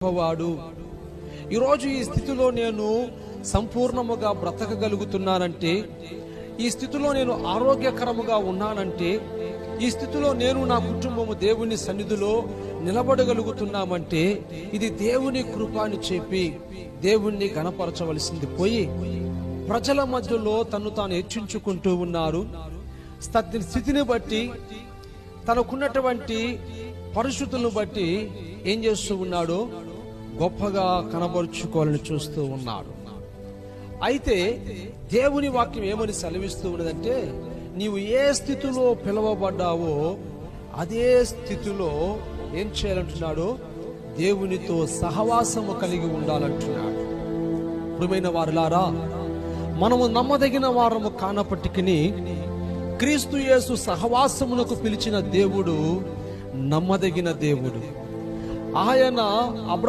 గొప్పవాడు. ఈరోజు ఈ స్థితిలో నేను సంపూర్ణముగా బ్రతకగలుగుతున్నానంటే ఈ స్థితిలో నేను ఆరోగ్యకరముగా ఉన్నానంటే ఈ స్థితిలో నేను నా కుటుంబము దేవుని సన్నిధిలో నిలబడగలుగుతున్నామంటే ఇది దేవుని కృప అని చెప్పి దేవుణ్ణి గణపరచవలసింది పోయి ప్రజల మధ్యలో తను తాను హెచ్చించుకుంటూ ఉన్నారు. స్థితిని బట్టి తనకున్నటువంటి పరిస్థితులను బట్టి ఏం చేస్తూ ఉన్నాడు? గొప్పగా కనబరుచుకోవాలని చూస్తూ ఉన్నాడు. అయితే దేవుని వాక్యం ఏమని సెలవిస్తూ ఉన్నదంటే నీవు ఏ స్థితిలో పిలువబడ్డావో అదే స్థితిలో ఏం చేయాలంటున్నాడు? దేవునితో సహవాసము కలిగి ఉండాలంటున్నాడు. ప్రియమైన వారులారా మనము నమ్మదగిన వారము కానప్పటికీ క్రీస్తు యేసు సహవాసమునకు పిలిచిన దేవుడు నమ్మదగిన దేవుడు. ఆయన అబ్ర